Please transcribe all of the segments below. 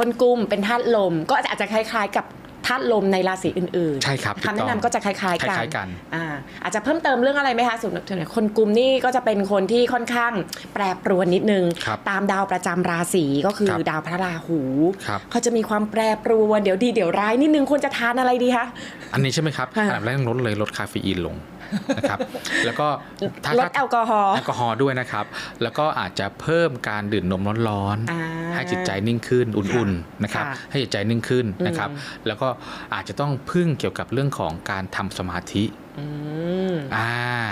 คนกุมเป็นธาตุลม ก็อาจจะคล้าย ๆ กับธาตุลมในราศีอื่นๆใช่ครับถูกต้องคำแนะนำก็จะคล้ายๆกันคล้ายๆกันอ่าอาจจะเพิ่มเติมเรื่องอะไรไหมคะสำหรับคนกุมนี่ก็จะเป็นคนที่ค่อนข้างแปรปรวนนิดนึงครับตามดาวประจำราศีก็คือครับดาวพระราหูครับเขาจะมีความแปรปรวนเดี๋ยวดีเดี๋ยวร้ายนิดนึงควรจะทานอะไรดีคะอันนี้ใช่ไหมครับค่ะอันดับแรกต้องลดเลยลดคาเฟอีนลง นะครับแล้วก็ถ้าลดแอลกอฮอล์แอลกอฮอล์ด้วยนะครับ แล้วก็อาจจะเพิ่มการดื่มนมร้อนอ่าๆให้จิตใจนิ่งขึ้นอุ่นๆนะครับค่ะให้จิตใจนิ่งขึ้นนะครับอืมแล้วก็อาจจะต้องพึ่งเกี่ยวกับเรื่องของการทำสมาธิ อืมอ่า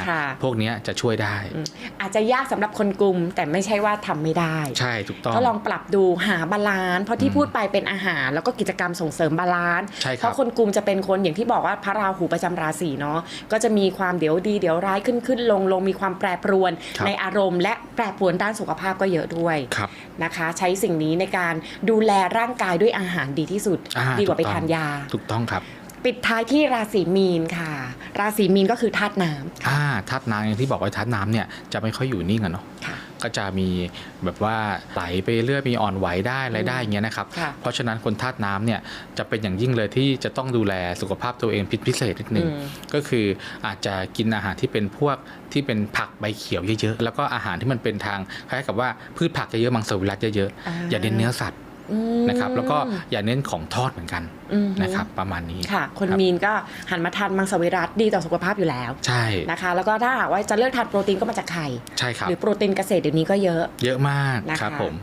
ค่ะพวกเนี้ยจะช่วยได้อืมอาจจะยากสำหรับคนกลุ่มแต่ไม่ใช่ว่าทำไม่ได้ ใช่ถูกต้องก็ลองปรับดูหาบาลานซ์เพราะที่อืมพูดไปเป็นอาหาร แล้วก็กิจกรรมส่งเสริมบาลานซ์ใช่ครับเพราะคนกลุ่มจะเป็นคนอย่างที่บอกว่าพระราหูประจำราศีเนาะก็จะมีความเดี๋ยวดีเดี๋ยวร้ายขึ้นขึ้นลงลงมีความแปรปรวนครับในอารมณ์ และแปรปรวนด้านสุขภาพก็เยอะด้วยครับนะคะ ใช้สิ่งนี้ในการดูแลร่างกายด้วยอาหารดีที่สุดอ่ดีกว่าไปถูต้องทานยาถูกต้องครับ ปิดท้ายที่ราศีมีนค่ะ ราศีมีนก็คือธาตุน้ำอ่าธาตุน้ำอย่างที่บอกไว้ธาตุน้ำเนี่ยจะไม่ค่อยอยู่นิ่งอะเนาะค่ะก็จะมีแบบว่าไหลไปเรื่อยมีอ่อนไหวได้อะไรได้อย่างเงี้ยนะครับค่ะเพราะฉะนั้นคนธาตุน้ำเนี่ยจะเป็นอย่างยิ่งเลยที่จะต้องดูแลสุขภาพตัวเองพิพิเศษนิดนึงอืมก็คืออาจจะกินอาหารที่เป็นพวกที่เป็นผักใบเขียวเยอะๆแล้วก็อาหารที่มันเป็นทางคล้ายๆกับว่าพืชผักเยอะๆมังสวิรัตเยอะๆอย่าเน้นเนื้อสัตว์อืม นะครับแล้วก็อย่าเน้นของทอดเหมือนกันอืมนะครับประมาณนี้ค่ะ คนรับมีนก็หันมาทานมังสวิรัตดีต่อสุขภาพอยู่แล้ว ใช่นะคะแล้วก็ถ้าหากว่าจะเลือกทานโปรตีนก็มาจากไข่ใช่ครับหรือโปรตีนเกษตรเดี๋ยวนี้ก็เยอะ เยอะมากนะคะครับผม